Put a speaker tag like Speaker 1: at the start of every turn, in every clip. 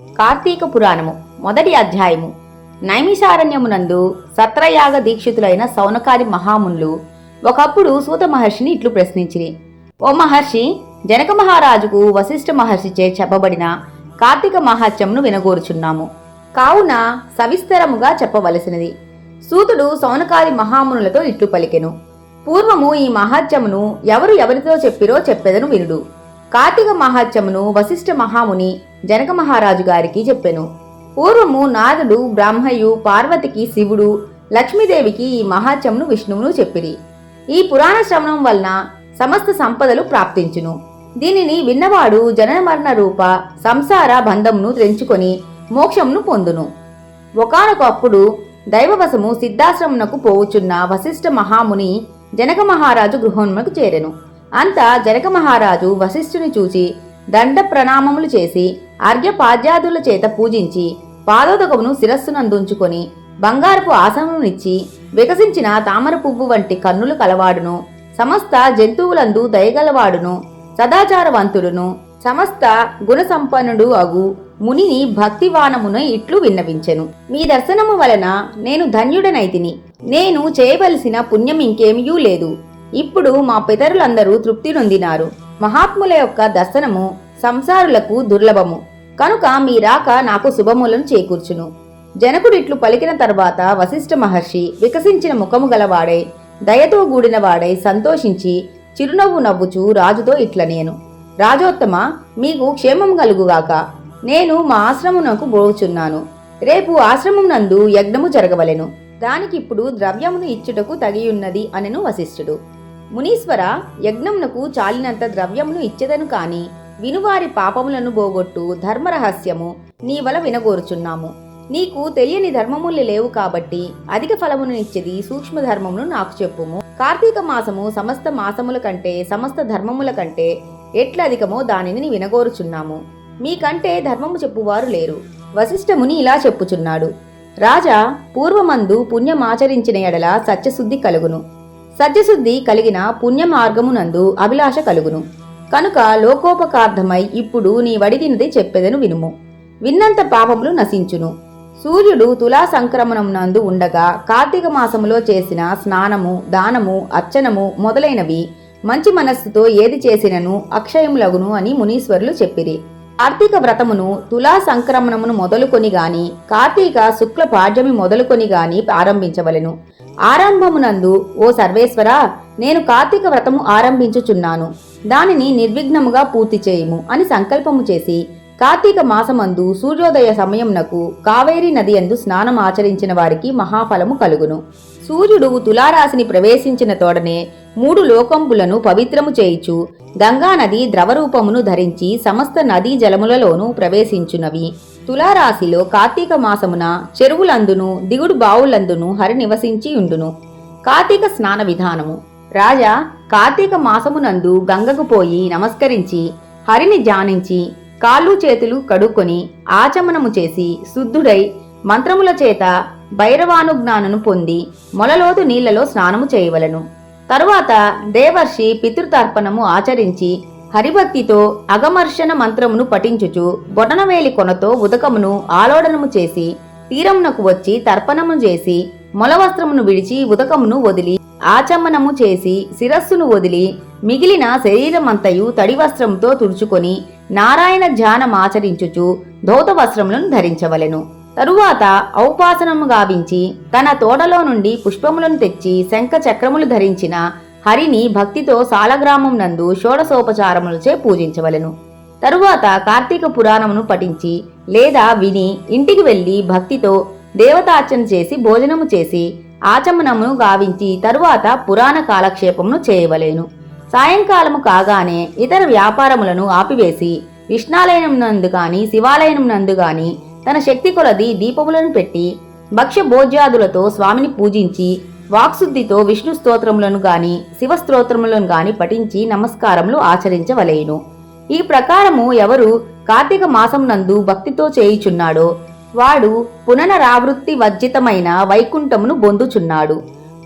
Speaker 1: కార్తీక పురాణము మొదటి అధ్యాయము. నైమిషారణ్యమునందు సత్రయాగ దీక్షితులైన సౌనకాది మహామునులు ఒకప్పుడు సూత మహర్షిని ఇట్లు ప్రశ్నించిరి. ఓ మహర్షి జనక మహారాజుకు వశిష్ఠ మహర్షిచే చెప్పబడిన కార్తీక మహాత్యమును వినగోరుచున్నాము. కావున సవిస్తరముగా చెప్పవలసినది. సూతుడు సౌనకాది మహామునులతో ఇట్లు పలికెను. పూర్వము ఈ మహాత్యమును ఎవరు ఎవరితో చెప్పిరో చెప్పెదను వినుడు. కార్తీక మహాత్యమును వశిష్ఠ మహాముని జనక మహారాజు గారికి చెప్పెను. పూర్వము నారదుడు బ్రహ్మయు పార్వతికి శివుడు లక్ష్మీదేవికి ఈ మహాత్యమును విష్ణువును చెప్పిరి. ఈ పురాణ శ్రవణం వలన సమస్త సంపదలు ప్రాప్తించును. దీనిని విన్నవాడు జనన మరణ రూప సంసార బంధమును తెంచుకొని మోక్షమును పొందును. ఒకనొకప్పుడు దైవవశము సిద్ధాశ్రమునకు పోవుచున్న వశిష్ఠ మహాముని జనక మహారాజు గృహమునకు చేరెను. అంత జనక మహారాజు వశిష్ఠుని చూచి దండ ప్రణామములు చేసి అర్ఘ్యపాద్యాదుల చేత పూజించి పాదోదకమును శిరస్సునందుంచుకొని బంగారపు ఆసనమునిచ్చి వికసించిన తామర పువ్వు వంటి కన్నులు కలవాడును సమస్త జంతువులందు దయగలవాడును సదాచారవంతుడును సమస్త గుణసంపన్నుడు అగు మునిని భక్తివానమున ఇట్లు విన్నవించెను. మీ దర్శనము వలన నేను ధన్యుడనైతిని. నేను చేయవలసిన పుణ్యం ఇంకేమీ లేదు. ఇప్పుడు మా పితరులందరూ తృప్తి నొందినారు. మహాత్ముల యొక్క దర్శనము సంసారులకు దుర్లభము. కనుక మీ రాక నాకు శుభములను చేకూర్చును. జనకుడిట్లు పలికిన తర్వాత వశిష్ఠ మహర్షి వికసించిన ముఖము గలవాడై దయతో కూడిన వాడై సంతోషించి చిరునవ్వు నవ్వుచూ రాజుతో ఇట్ల నేను రాజోత్తమ మీకు క్షేమం కలుగుగాక. నేను మా ఆశ్రమునకు బోచున్నాను రేపు ఆశ్రమం నందు యజ్ఞము జరగవలెను. దానికిప్పుడు ద్రవ్యమును ఇచ్చుటకు తగియున్నది అనెను వశిష్ఠుడు. మునీశ్వర యజ్ఞమునకు చాలినంత ద్రవ్యమును ఇచ్చేదను కాని వినువారి పాపములను బోగొట్టు ధర్మరహస్యము నీ వల వినగోరుచున్నాము. నీకు తెలియని ధర్మములు లేవు కాబట్టి అధిక ఫలమును ఇచ్చేది సూక్ష్మ ధర్మమును నాకు చెప్పుము. కార్తీక మాసము సమస్త మాసముల కంటే సమస్త ధర్మముల కంటే ఎట్ల అధికమో దానిని వినగోరుచున్నాము. మీకంటే ధర్మము చెప్పువారు లేరు. వశిష్ఠముని ఇలా చెప్పుచున్నాడు. రాజా పూర్వమందు పుణ్యమాచరించిన ఎడల సత్యశుద్ధి కలుగును. సత్యశుద్ధి కలిగిన పుణ్యమార్గమునందు అభిలాష కలుగును. కనుక లోకోపకార్థమై ఇప్పుడు నీ వడిగినది చెప్పెదను వినుము. విన్నంత పాపములు నశించును. సూర్యుడు తులా సంక్రమణం నందు ఉండగా కార్తీక మాసములో చేసిన స్నానము దానము అర్చనము మొదలైనవి మంచి మనస్సుతో ఏది చేసినను అక్షయములగును అని మునీశ్వరులు చెప్పిరి. కార్తీక వ్రతమును తులా సంక్రమణమును మొదలుకొని గాని కార్తీక శుక్ల పాడ్యమి మొదలుకొని గాని ప్రారంభించవలెను ఆరంభమునందు ఓ సర్వేశ్వర నేను కార్తీక వ్రతము ఆరంభించుచున్నాను. దానిని నిర్విఘ్నముగా పూర్తి చేయుము అని సంకల్పము చేసి కార్తీక మాసమందు సూర్యోదయ సమయమునకు కావేరీ నది అందు స్నానం ఆచరించిన వారికి మహాఫలము కలుగును. సూర్యుడు తులారాశిని ప్రవేశించిన తోడనే మూడు లోకంబులను పవిత్రము చేయిచు. గంగానది ద్రవరూపమును ధరించి సమస్త నదీ జలములలోనూ ప్రవేశించునవి. తులారాశిలో కార్తీక మాసమున చెరువులందును దిగుడు బావులందును హరి నివసించి ఉండును. కార్తీక స్నాన విధానము. రాజా కార్తీక మాసమునందు గంగకు పోయి నమస్కరించి హరిని ధ్యానించి కాళ్ళు చేతులు కడుక్కొని ఆచమనము చేసి శుద్ధుడై మంత్రముల చేత భైరవానుజ్ఞానను పొంది మొలలోతు నీళ్ళలో స్నానము చేయవలను. తరువాత దేవర్షి పితృతర్పణము ఆచరించి హరిభక్తితో అగమర్షణ మంత్రమును పఠించుచు బొటనవేలి కొనతో ఉదకమును ఆలోడనము చేసి తీరమునకు వచ్చి తర్పణము చేసి మొలవస్త్రమును విడిచి ఉదకమును వదిలి ఆచమనము చేసి శిరస్సును వదిలి మిగిలిన శరీరమంతయు తడి వస్త్రముతో తుడుచుకొని నారాయణ ధ్యానమాచరించుచు ధౌత వస్త్రములను ధరించవలెను. తరువాత ఔపాసనము గావించి తన తోటలో నుండి పుష్పములను తెచ్చి శంఖ చక్రములు ధరించిన హరిని భక్తితో సాలగ్రామం నందు షోడసోపచారములచే పూజించవలెను. తరువాత కార్తీక పురాణమును పఠించి లేదా విని ఇంటికి వెళ్ళి భక్తితో దేవతార్చన చేసి భోజనము చేసి ఆచమనమును గావించి తరువాత పురాణ కాలక్షేపమును చేయవలేను. సాయంకాలము కాగానే ఇతర వ్యాపారములను ఆపివేసి విష్ణాలయం నందు గాని శివాలయం నందు గాని తన శక్తి కొలది దీపములను పెట్టి భక్ష్య భోజ్యాదులతో స్వామిని పూజించి వాక్శుద్ధితో విష్ణు స్తోత్రములను గాని శివస్తోత్రములను గాని పఠించి నమస్కారములు ఆచరించవలేను. ఈ ప్రకారము ఎవరు కార్తీక మాసం నందు భక్తితో చేయుచున్నాడో వాడు పుననరావృత్తి వర్జితమైన వైకుంఠమును బొందుచున్నాడు.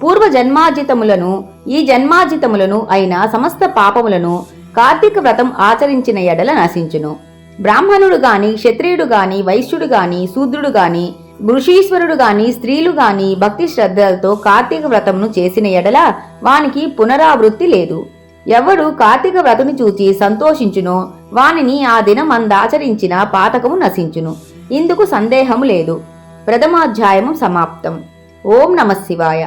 Speaker 1: పూర్వ జన్మాజితములను ఈ జన్మాజితములను అయిన సమస్త పాపములను కార్తీక వ్రతం ఆచరించిన ఎడల నశించును. బ్రాహ్మణుడు గాని క్షత్రియుడు గాని వైశ్యుడు గాని శూద్రుడు గాని ఋషీశ్వరుడు గాని స్త్రీలు గాని భక్తి శ్రద్ధలతో కార్తీక వ్రతమును చేసిన ఎడల వానికి పునరావృత్తి లేదు. ఎవడు కార్తీక వ్రతను చూచి సంతోషించునో వానిని ఆ దినం అందాచరించిన పాతకము నశించును. ఇందుకు సందేహము లేదు. ప్రథమాధ్యాయము సమాప్తం. ఓం నమ శివాయ.